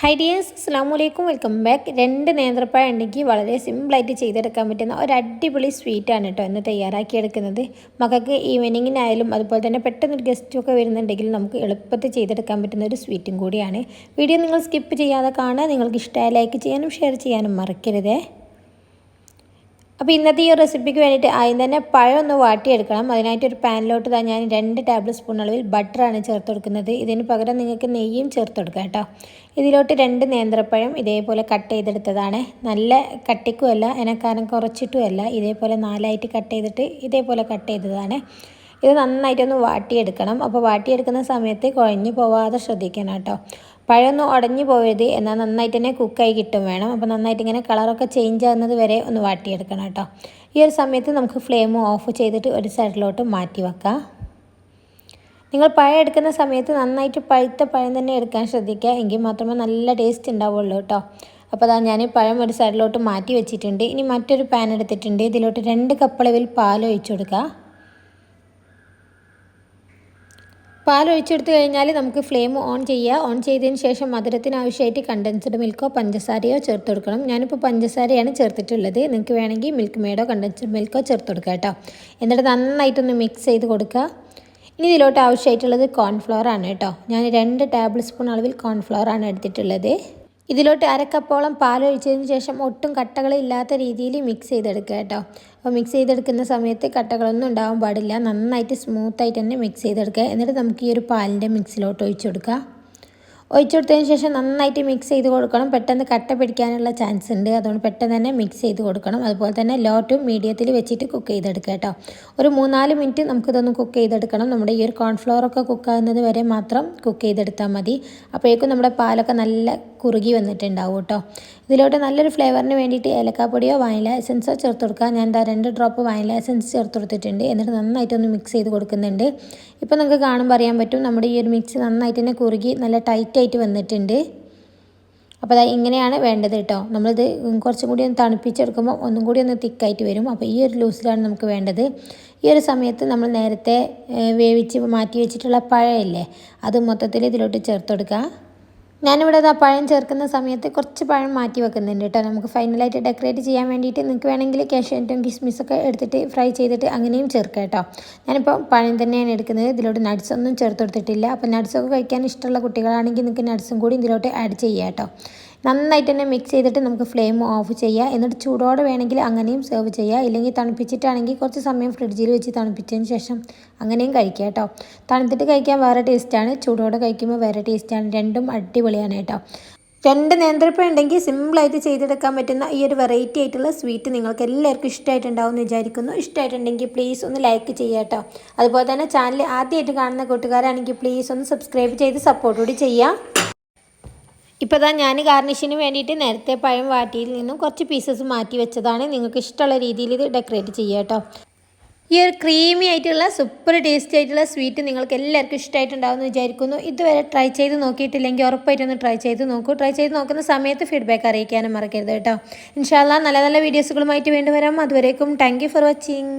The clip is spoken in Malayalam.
ഹൈ ഡിയേഴ്സ് അസ്സാം വലൈക്കും വെൽക്കം ബാക്ക് രണ്ട് നേന്ത്രപ്പഴം ഉണ്ടെങ്കിൽ വളരെ സിമ്പിളായിട്ട് ചെയ്തെടുക്കാൻ പറ്റുന്ന ഒരു അടിപൊളി സ്വീറ്റാണ് കേട്ടോ ഇന്ന് തയ്യാറാക്കിയെടുക്കുന്നത്. മക്കൾക്ക് ഈവനിങ്ങിനായാലും അതുപോലെ തന്നെ പെട്ടെന്നൊരു ഗസ്റ്റൊക്കെ വരുന്നുണ്ടെങ്കിൽ നമുക്ക് എളുപ്പത്തിൽ ചെയ്തെടുക്കാൻ പറ്റുന്ന ഒരു സ്വീറ്റും കൂടിയാണ്. വീഡിയോ നിങ്ങൾ സ്കിപ്പ് ചെയ്യാതെ കാണുക. നിങ്ങൾക്ക് ഇഷ്ടമായ ലൈക്ക് ചെയ്യാനും ഷെയർ ചെയ്യാനും മറക്കരുതേ. അപ്പോൾ ഇന്നത്തെ ഈ റെസിപ്പിക്ക് വേണ്ടിയിട്ട് ആദ്യം തന്നെ പഴം ഒന്ന് വാട്ടിയെടുക്കണം. അതിനായിട്ട് ഒരു പാനിലോട്ട് തന്നെ ഞാൻ രണ്ട് ടേബിൾ സ്പൂൺ അളവിൽ ബട്ടറാണ് ചേർത്ത് കൊടുക്കുന്നത്. ഇതിന് പകരം നിങ്ങൾക്ക് നെയ്യും ചേർത്ത് കൊടുക്കാം കേട്ടോ. ഇതിലോട്ട് രണ്ട് നേന്ത്രപ്പഴം ഇതേപോലെ കട്ട് ചെയ്തെടുത്തതാണ്. നല്ല കട്ടിക്കുമല്ല എനക്കാരം കുറച്ചിട്ടുമല്ല. ഇതേപോലെ നാലായിട്ട് കട്ട് ചെയ്തിട്ട് ഇതേപോലെ കട്ട് ചെയ്തതാണ്. ഇത് നന്നായിട്ടൊന്ന് വാട്ടിയെടുക്കണം. അപ്പോൾ വാട്ടിയെടുക്കുന്ന സമയത്ത് കുഴഞ്ഞു പോവാതെ ശ്രദ്ധിക്കണം കേട്ടോ. പഴമൊന്നും ഉടഞ്ഞു പോയത് എന്നാൽ നന്നായിട്ട് തന്നെ കുക്കായി കിട്ടും വേണം. അപ്പോൾ നന്നായിട്ട് ഇങ്ങനെ കളറൊക്കെ ചേഞ്ച് ആകുന്നത് വരെ ഒന്ന് വാട്ടിയെടുക്കണം കേട്ടോ. ഈ ഒരു സമയത്ത് നമുക്ക് ഫ്ലെയിം ഓഫ് ചെയ്തിട്ട് ഒരു സൈഡിലോട്ട് മാറ്റി വെക്കാം. നിങ്ങൾ പഴം എടുക്കുന്ന സമയത്ത് നന്നായിട്ട് പഴുത്ത പഴം തന്നെ എടുക്കാൻ ശ്രദ്ധിക്കുക. എങ്കിൽ മാത്രമേ നല്ല ടേസ്റ്റ് ഉണ്ടാവുള്ളൂ കേട്ടോ. അപ്പോൾ അതാ ഞാൻ പഴം ഒരു സൈഡിലോട്ട് മാറ്റി വെച്ചിട്ടുണ്ട്. ഇനി മറ്റൊരു പാൻ എടുത്തിട്ടുണ്ട്. ഇതിലോട്ട് രണ്ട് കപ്പളവിൽ പാൽ ഒഴിച്ചു കൊടുക്കുക. പാൽ ഒഴിച്ചെടുത്ത് കഴിഞ്ഞാൽ നമുക്ക് ഫ്ലെയിം ഓൺ ചെയ്യുക. ഓൺ ചെയ്തതിന് ശേഷം മധുരത്തിന് ആവശ്യമായിട്ട് കണ്ടൻസ്ഡ് മിൽക്കോ പഞ്ചസാരയോ ചേർത്ത് കൊടുക്കണം. ഞാനിപ്പോൾ പഞ്ചസാരയാണ് ചേർത്തിട്ടുള്ളത്. നിങ്ങൾക്ക് വേണമെങ്കിൽ മിൽക്ക് മെയ്ഡോ കണ്ടൻസ്ഡ് മിൽക്കോ ചേർത്ത് കൊടുക്കുക കേട്ടോ. എന്നിട്ട് നന്നായിട്ടൊന്ന് മിക്സ് ചെയ്ത് കൊടുക്കുക. ഇനി ഇതിലോട്ട് ആവശ്യമായിട്ടുള്ളത് കോൺഫ്ലവർ ആണ് കേട്ടോ. ഞാൻ രണ്ട് ടേബിൾ സ്പൂൺ അളവിൽ കോൺഫ്ലവർ ആണ് എടുത്തിട്ടുള്ളത്. ഇതിലോട്ട് അരക്കപ്പോളം പാലൊഴിച്ചതിന് ശേഷം ഒട്ടും കട്ടകളില്ലാത്ത രീതിയിൽ മിക്സ് ചെയ്തെടുക്കുക കേട്ടോ. അപ്പോൾ മിക്സ് ചെയ്തെടുക്കുന്ന സമയത്ത് കട്ടകളൊന്നും ഉണ്ടാവാൻ പാടില്ല. നന്നായിട്ട് സ്മൂത്തായിട്ട് തന്നെ മിക്സ് ചെയ്തെടുക്കുക. എന്നിട്ട് നമുക്ക് ഈ ഒരു പാലിന്റെ മിക്സിലോട്ട് ഒഴിച്ചു കൊടുക്കുക. ഒഴിച്ചു കൊടുത്തതിന് ശേഷം നന്നായിട്ട് മിക്സ് ചെയ്ത് കൊടുക്കണം. പെട്ടെന്ന് കട്ട പിടിക്കാനുള്ള ചാൻസ് ഉണ്ട്. അതുകൊണ്ട് പെട്ടെന്ന് തന്നെ മിക്സ് ചെയ്ത് കൊടുക്കണം. അതുപോലെ തന്നെ ലോ ടു മീഡിയത്തിൽ വെച്ചിട്ട് കുക്ക് ചെയ്തെടുക്കുക കേട്ടോ. ഒരു മൂന്നാൽ മിനിറ്റ് നമുക്കിതൊന്ന് കുക്ക് ചെയ്തെടുക്കണം. നമ്മുടെ ഈ ഒരു കോൺഫ്ലവറൊക്കെ കുക്കാകുന്നത് വരെ മാത്രം കുക്ക് ചെയ്തെടുത്താൽ മതി. അപ്പോഴേക്കും നമ്മുടെ പാലൊക്കെ നല്ല കുറുകി വന്നിട്ടുണ്ടാവും കേട്ടോ. ഇതിലോട്ട് നല്ലൊരു ഫ്ലേവറിന് വേണ്ടിയിട്ട് ഏലക്കാപ്പൊടിയോ വാനില എസൻസോ ചേർത്ത് കൊടുക്കുക. ഞാൻ എന്താ രണ്ട് ഡ്രോപ്പ് വാനില എസൻസ് ചേർത്ത് കൊടുത്തിട്ടുണ്ട്. എന്നിട്ട് നന്നായിട്ടൊന്ന് മിക്സ് ചെയ്ത് കൊടുക്കുന്നുണ്ട്. ഇപ്പോൾ നിങ്ങൾക്ക് കാണുമ്പോൾ അറിയാൻ പറ്റും. നമ്മുടെ ഈ ഒരു മിക്സ് നന്നായിട്ട് തന്നെ കുറുകി നല്ല ടൈറ്റായിട്ട് വന്നിട്ടുണ്ട്. അപ്പോൾ അതാ ഇങ്ങനെയാണ് വേണ്ടത് കേട്ടോ. നമ്മളിത് കുറച്ചും കൂടി ഒന്ന് തണുപ്പിച്ചെടുക്കുമ്പോൾ ഒന്നും കൂടി ഒന്ന് തിക്കായിട്ട് വരും. അപ്പോൾ ഈ ഒരു ലൂസിലാണ് നമുക്ക് വേണ്ടത്. ഈ ഒരു സമയത്ത് നമ്മൾ നേരത്തെ വേവിച്ച് മാറ്റി വെച്ചിട്ടുള്ള പഴമില്ലേ അത് മൊത്തത്തിൽ ഇതിലോട്ട് ചേർത്ത് കൊടുക്കുക ഞാനിവിടെ ഇതാ പഴം ചേർക്കുന്ന സമയത്ത് കുറച്ച് പഴം മാറ്റി വെക്കുന്നുണ്ട് കേട്ടോ. നമുക്ക് ഫൈനലായിട്ട് ഡെക്കറേറ്റ് ചെയ്യാൻ വേണ്ടിയിട്ട് നിങ്ങൾക്ക് വേണമെങ്കിൽ കാഷ്യൂനട്ടും കിസ്മിസൊക്കെ എടുത്തിട്ട് ഫ്രൈ ചെയ്തിട്ട് അങ്ങനെയും ചേർക്കാം കേട്ടോ. ഞാനിപ്പോൾ പഴം തന്നെയാണ് എടുക്കുന്നത്. ഇതിലോട്ട് നട്ട്സ് ഒന്നും ചേർത്ത് കൊടുത്തിട്ടില്ല. അപ്പോൾ നട്ട്സൊക്കെ കഴിക്കാൻ ഇഷ്ടമുള്ള കുട്ടികളാണെങ്കിൽ നിങ്ങൾക്ക് നട്ട്സും കൂടി ഇതിലോട്ട് ആഡ് ചെയ്യാം കേട്ടോ. നന്നായിട്ട് തന്നെ മിക്സ് ചെയ്തിട്ട് നമുക്ക് ഫ്ലെയിം ഓഫ് ചെയ്യുക എന്നിട്ട് ചൂടോടെ വേണമെങ്കിൽ അങ്ങനെയും സെർവ് ചെയ്യുക ഇല്ലെങ്കിൽ തണുപ്പിച്ചിട്ടാണെങ്കിൽ കുറച്ച് സമയം ഫ്രിഡ്ജിൽ വെച്ച് തണുപ്പിച്ചതിന് ശേഷം അങ്ങനെയും കഴിക്കുക കേട്ടോ തണുത്തിട്ട് കഴിക്കാൻ വേറെ ടേസ്റ്റാണ് ചൂടോടെ കഴിക്കുമ്പോൾ വേറെ ടേസ്റ്റാണ് രണ്ടും അടിപൊളിയാണ് കേട്ടോ രണ്ട് നേന്ത്രപ്പഴം ഉണ്ടെങ്കിൽ സിമ്പിളായിട്ട് ചെയ്തെടുക്കാൻ പറ്റുന്ന ഈ ഒരു വെറൈറ്റി ആയിട്ടുള്ള സ്വീറ്റ് നിങ്ങൾക്ക് എല്ലാവർക്കും ഇഷ്ടമായിട്ടുണ്ടാവും എന്ന് വിചാരിക്കുന്നു. ഇഷ്ടമായിട്ടുണ്ടെങ്കിൽ പ്ലീസ് ഒന്ന് ലൈക്ക് ചെയ്യുക കേട്ടോ അതുപോലെ തന്നെ ചാനൽ ആദ്യമായിട്ട് കാണുന്ന കൂട്ടുകാരാണെങ്കിൽ പ്ലീസ് ഒന്ന് സബ്സ്ക്രൈബ് ചെയ്ത് സപ്പോർട്ട് കൂടി ചെയ്യുക ഇപ്പോൾ ഇതാ ഞാൻ ഗാർണിഷിന് വേണ്ടിയിട്ട് നേരത്തെ പഴം വാട്ടിയിൽ നിന്നും കുറച്ച് പീസസ് മാറ്റി വെച്ചതാണ്. നിങ്ങൾക്ക് ഇഷ്ടമുള്ള രീതിയിൽ ഇത് ഡെക്കറേറ്റ് ചെയ്യുക കേട്ടോ ഈ ഒരു ക്രീമി ആയിട്ടുള്ള സൂപ്പർ ടേസ്റ്റി ആയിട്ടുള്ള സ്വീറ്റ് നിങ്ങൾക്ക് എല്ലാവർക്കും ഇഷ്ടമായിട്ടുണ്ടാവും എന്ന് വിചാരിക്കുന്നു. ഇതുവരെ ട്രൈ ചെയ്ത് നോക്കിയിട്ടില്ലെങ്കിൽ ഉറപ്പായിട്ടൊന്ന് ട്രൈ ചെയ്ത് നോക്കൂ. ട്രൈ ചെയ്ത് നോക്കുന്ന സമയത്ത് ഫീഡ്ബാക്ക് അറിയിക്കാനും മറക്കരുത് കേട്ടോ ഇൻഷാല്ല നല്ല നല്ല വീഡിയോസുകളുമായിട്ട് വീണ്ടും വരാം. അതുവരേക്കും താങ്ക് ഫോർ വാച്ചിങ്